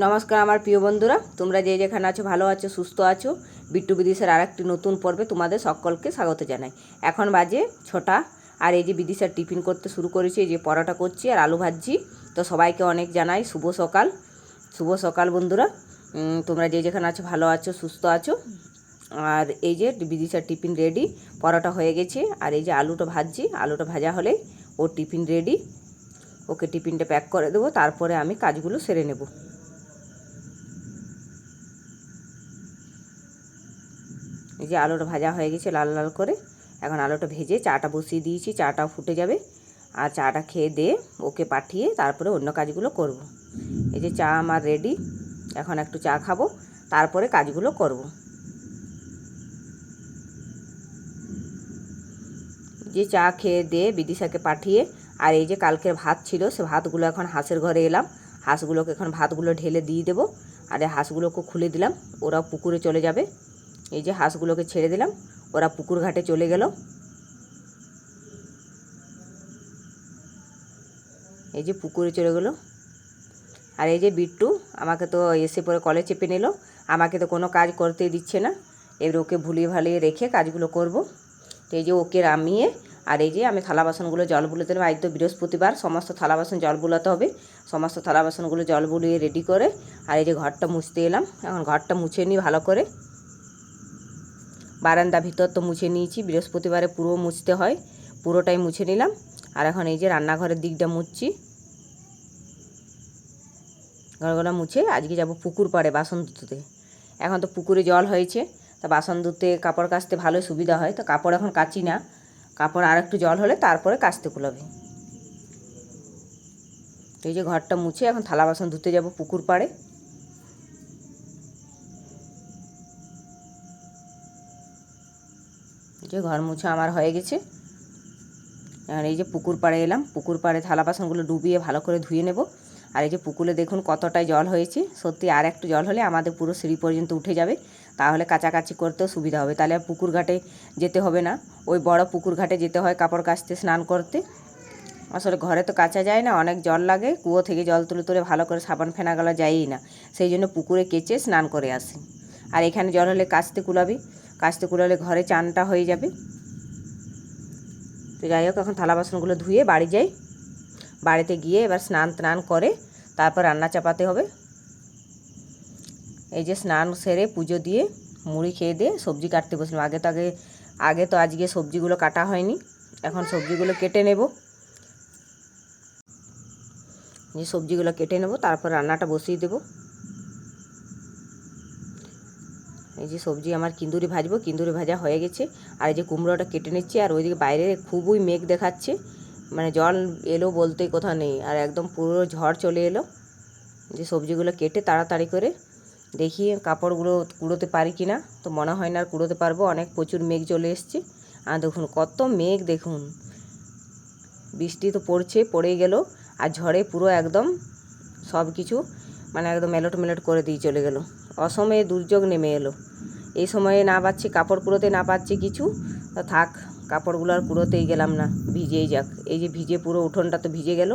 নমস্কার আমার প্রিয় বন্ধুরা। তোমরা যে যেখানে আছো, ভালো আছো, সুস্থ আছো, বিট্টু বিদিশার আর একটি নতুন পর্বে তোমাদের সকলকে স্বাগত জানাই। এখন বাজে ছটা, আর এই যে বিদিশার টিফিন করতে শুরু করেছি, এই যে পরোটা করছি আর আলু ভাজছি। তো সবাইকে অনেক জানাই, শুভ সকাল। শুভ সকাল বন্ধুরা। তোমরা যে যেখানে আছো, ভালো আছো, সুস্থ আছো। আর এই যে বিদিশার টিফিন রেডি, পরোটা হয়ে গেছে। আর এই যে আলুটা ভাজছি, আলুটা ভাজা হলে ওর টিফিন রেডি। ওকে টিফিনটা প্যাক করে দেবো, তারপরে আমি কাজগুলো সেরে নেব। যে আলুটা ভাজা হয়ে গেছে লাল লাল করে, এখন আলুটা ভেজে চাটা বসিয়ে দিয়েছি, চাটাও ফুটে যাবে আর চাটা খেয়ে দিয়ে ওকে পাঠিয়ে তারপরে অন্য কাজগুলো করব। এই যে চা আমার রেডি এখন একটু চা খাব, তারপরে কাজগুলো করব। যে চা খেয়ে দিয়ে বিদিশাকে পাঠিয়ে, আর এই যে কালকের ভাত ছিল, সে ভাতগুলো এখন হাঁসের ঘরে এলাম হাঁসগুলোকে এখন ভাতগুলো ঢেলে দিয়ে দেবো আর এই হাঁসগুলোকে খুলে দিলাম ওরা পুকুরে চলে যাবে এই যে হাঁসগুলোকে ছেড়ে দিলাম। ওরা পুকুর ঘাটে চলে গেল। এই যে পুকুরে চলে গেলো। আর এই যে বিট্টু, আমাকে তো এসে পরে কলে চেপে নিল। আমাকে তো কোনো কাজ করতে দিচ্ছে না। এবার ওকে ভুলিয়ে ভালিয়ে রেখে কাজগুলো করব। তো এই যে ওকে নামিয়ে, আর এই যে আমি থালা বাসনগুলো জল বুলে দিলাম। আজ তো বৃহস্পতিবার, সমস্ত থালা বাসন জল বুলাতে হবে। সমস্ত থালা বাসনগুলো জল বুলিয়ে রেডি করে, আর এই যে ঘরটা মুছতে এলাম। এখন ঘরটা মুছে নিই ভালো করে। বারান্দা ভিতর তো মুছে নিয়েছি, বৃহস্পতিবারে পুরো মুছতে হয়, পুরোটাই মুছে নিলাম। আর এখন এই যে রান্নাঘরের দিকটা মুছছি। ঘরগুলো মুছে আজকে যাব পুকুর পাড়ে বাসন ধুতে। এখন তো পুকুরে জল হয়েছে, তা বাসন ধুতে কাপড় কাচতে ভালো সুবিধা হয়। তো কাপড় এখন কাচি না, কাপড় আর একটু জল হলে তারপরে কাচতে কুলাবে। এই যে ঘরটা মুছে, এখন থালা বাসন ধুতে যাব পুকুর পাড়ে। যে ঘর মুছা আমার হয়ে গেছে। আর এই যে পুকুর পাড়ে এলাম, পুকুর পাড়ে থালা বাসনগুলো ডুবিয়ে ভালো করে ধুয়ে নেব। আর এই যে পুকুরে দেখুন কতটাই জল হয়েছে, সত্যি আর একটু জল হলে আমাদের পুরো সিঁড়ি পর্যন্ত উঠে যাবে। তাহলে কাচাকাচি করতেও সুবিধা হবে। তাহলে আর পুকুর ঘাটে যেতে হবে না। ওই বড় পুকুর ঘাটে যেতে হয় কাপড় কাচতে, স্নান করতে। আসলে ঘরে তো কাচা যায় না, অনেক জল লাগে। কুয়ো থেকে জল তুলে তুলে ভালো করে সাবান ফেনা গলা যায়ই না। সেই জন্য পুকুরে কেচে স্নান করে আসি। আর এখানে জল হলে কাচতে কুলাবি। কাচতে কুলালে ঘরে চানটা হয়ে যাবে। তো যাই হোক, এখন থালা বাসনগুলো ধুয়ে বাড়ি যাই। বাড়িতে গিয়ে এবার স্নান টান করে তারপর রান্না চাপাতে হবে। এই যে স্নান সেরে পুজো দিয়ে মুড়ি খেয়ে দিয়ে সবজি কাটতে বসলাম। আগে তো আগে আগে তো আজকে সবজিগুলো কাটা হয়নি। এখন সবজিগুলো কেটে নেব। এই সবজিগুলো কেটে নেব, তারপর রান্নাটা বসিয়ে দেবো। এই যে সবজি আমার কিন্দুরি ভাজবো, কিন্দুরি ভাজা হয়ে গেছে। আর এই যে কুমড়োটা কেটে নিচ্ছি, আর ওইদিকে বাইরে খুবই মেঘ দেখাচ্ছে। মানে জল এলো বলতে কোথাও নেই, আর একদম পুরো ঝড় চলে এলো। যে সবজিগুলো কেটে তাড়াতাড়ি করে দেখি কাপড়গুলো কুড়োতে পারি কি না তো মনে হয় না আর কুড়োতে পারব, অনেক প্রচুর মেঘ চলে এসছে। আর দেখুন কত মেঘ, দেখুন। বৃষ্টি তো পড়ছে, পড়েই গেল। আর ঝড়ে পুরো একদম সব কিছু মানে একদম মেলট মেলট করে দিয়ে চলে গেল। অসময়ে দুর্যোগ নেমে এলো। এই সময়ে না পাচ্ছি কাপড় কুড়োতে, না পাচ্ছি কিছু। থাক, কাপড়গুলো আর কুড়োতেই গেলাম না, ভিজেই যাক। এই যে ভিজে পুরো উঠোনটা তো ভিজে গেল।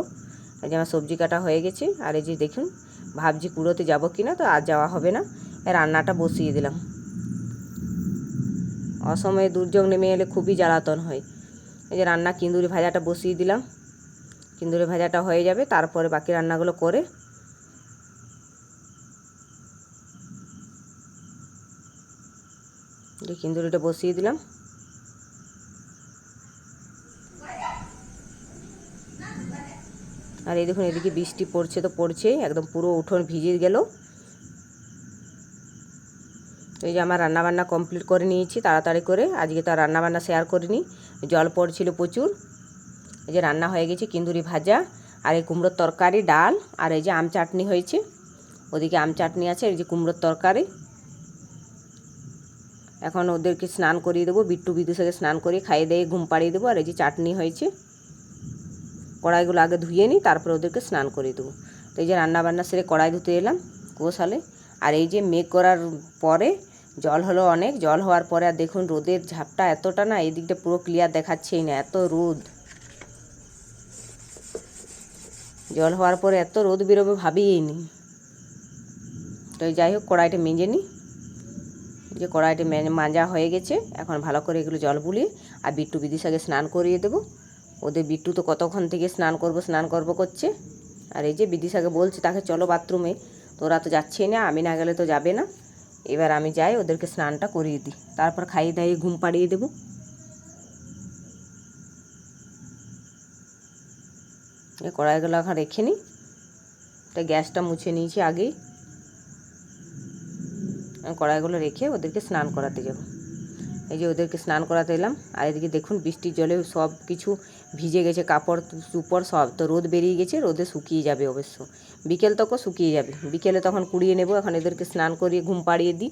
এই যে আমার সবজি কাটা হয়ে গেছে। আর এই যে দেখুন, ভাবছি কুড়োতে যাব কি না, তো আর যাওয়া হবে না। রান্নাটা বসিয়ে দিলাম। অসময়ে দুর্যোগ নেমে এলে খুবই জ্বালাতন হয়। এই যে রান্না, কিন্দুরি ভাজাটা বসিয়ে দিলাম। কিন্দুরি ভাজাটা হয়ে যাবে, তারপরে বাকি রান্নাগুলো করে যে কিন্দুরিটা বসিয়ে দিলাম। আর এই দেখুন, এদিকে বৃষ্টি পড়ছে তো পড়ছেই, একদম পুরো উঠোন ভিজে গেল। এই যে আমার রান্নাবান্না কমপ্লিট করে নিয়েছি, তাড়াতাড়ি করে। আজকে তো রান্নাবান্না শেয়ার করিনি, জল পড়ছিল প্রচুর। এই যে রান্না হয়ে গেছে কিন্দুরি ভাজা, আর এই কুমড়োর তরকারি, ডাল, আর এই যে আম চাটনি হয়েছে। ওদিকে আম চাটনি আছে, এই যে কুমড়োর তরকারি। এখন ওদেরকে স্নান করিয়ে দেবো, বিট্টু বিদুষকে স্নান করিয়ে খাইয়ে দিয়ে ঘুম পাড়িয়ে দেবো, আর এই যে চাটনি হয়েছে, কড়াইগুলো আগে ধুয়ে নিই, তারপর ওদেরকে স্নান করিয়ে দেবো। তো এই যে রান্না বান্না সেরে কড়াই ধুতে এলাম কুয়োশালে আর এই যে মেঘ করার পরে জল হলো অনেক, জল হওয়ার পরে আর দেখুন রোদের ঝাপটা এতটা না, এই দিকটা পুরো ক্লিয়ার দেখাচ্ছেই না, এত রোদ। জল হওয়ার পরে এত রোদ বেরোবে ভাবিই নি। তো যাই হোক, কড়াইটা মেজে নিই। যে কড়াইটি মাজা হয়ে গেছে, এখন ভালো করে এগুলো জল বুলিয়ে আর বিট্টু বিদিশাকে স্নান করিয়ে দেবো। ওদের বিট্টু তো কতক্ষণ থেকে স্নান করব স্নান করব করছে। আর এই যে বিদিশাকে বলছি, তাকে চলো বাথরুমে। তোরা তো যাচ্ছেই না, আমি না গেলে তো যাবে না। এবার আমি যাই, ওদেরকে স্নানটা করিয়ে দিই। তারপর খাইয়ে দাইয়ে ঘুম পাড়িয়ে দেবো। কড়াইগুলো এখন রেখে নিই তা গ্যাসটা মুছে নিয়েছি আগেই। কড়াইগুলো রেখে ওদেরকে স্নান করাতে যাব। এই যে ওদেরকে স্নান করাতে এলাম, আর এদিকে দেখুন বৃষ্টির জলে সব কিছু ভিজে গেছে, কাপড় চুপড় সব। তো রোদ বেরিয়ে গেছে, রোদে শুকিয়ে যাবে অবশ্য। বিকেল তক শুকিয়ে যাবে। বিকেলে তখন কুড়িয়ে নেব, এখন এদেরকে স্নান করিয়ে ঘুম পাড়িয়ে দিই।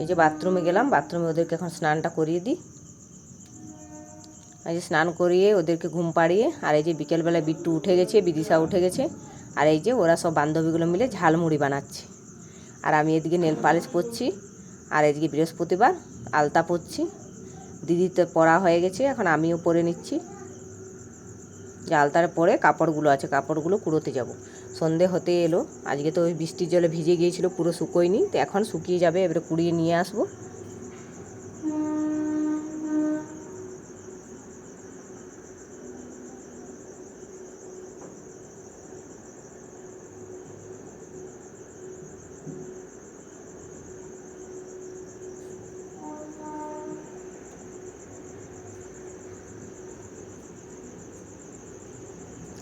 এই যে বাথরুমে গেলাম, বাথরুমে ওদেরকে এখন স্নানটা করিয়ে দিই। এই যে স্নান করিয়ে ওদেরকে ঘুম পাড়িয়ে, আর এই যে বিকেলবেলা বিট্টু উঠে গেছে, বিদিশা উঠে গেছে, আর এই যে ওরা সব বান্ধবীগুলো মিলে ঝালমুড়ি বানাচ্ছে। আর আমি এদিকে নেল পালিশ পরছি, আর এদিকে বৃহস্পতিবার আলতা পরছি। দিদিতে পরা হয়ে গেছে, এখন আমিও পরে নিচ্ছি। যে আলতার পরে কাপড়গুলো আছে, কাপড়গুলো কুড়োতে যাব। সন্ধে হতে এলো, আজকে তো ওই বৃষ্টির জলে ভিজে গিয়েছিল, পুরো শুকোয়নি, তো এখন শুকিয়ে যাবে, এবারে কুড়িয়ে নিয়ে আসব।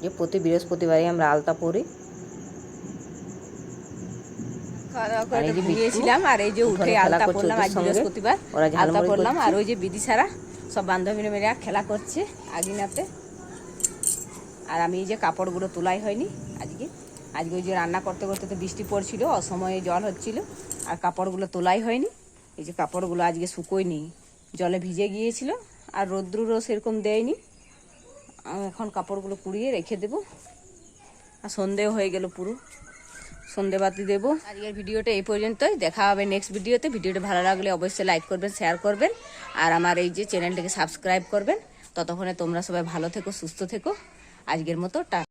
যে প্রতি বৃহস্পতিবারে আমরা আলতা পরি। আর এই যে উঠে আলতা আজ। বৃহস্পতিবার আলতা ওই যে বিদিশারা সব বান্ধবী মেয়েরা খেলা করছে আগিনাতে। আর আমি এই যে কাপড়গুলো তোলাই হয়নি আজকে। আজকে ওই যে রান্না করতে করতে তো বৃষ্টি পড়ছিল অসময়ে জল হচ্ছিল আর কাপড়গুলো তোলাই হয়নি। এই যে কাপড়গুলো আজকে শুকোয়নি জলে ভিজে গিয়েছিল আর রৌদ্রুরও সেরকম দেয়নি। এখন কাপড়গুলো কুড়িয়ে রেখে দেব। আর সন্ধেও হয়ে গেল পুরো। সন্ধে বাতি দেবো। আজকের ভিডিওটা এই পর্যন্তই। দেখা হবে নেক্সট ভিডিওতে। ভিডিওটা ভালো লাগলে অবশ্যই লাইক করবেন শেয়ার করবেন। আর আমার এই যে চ্যানেলটাকে সাবস্ক্রাইব করবেন। ততক্ষণে তোমরা সবাই ভালো থেকো, সুস্থ থেকো। আজকের মতো টা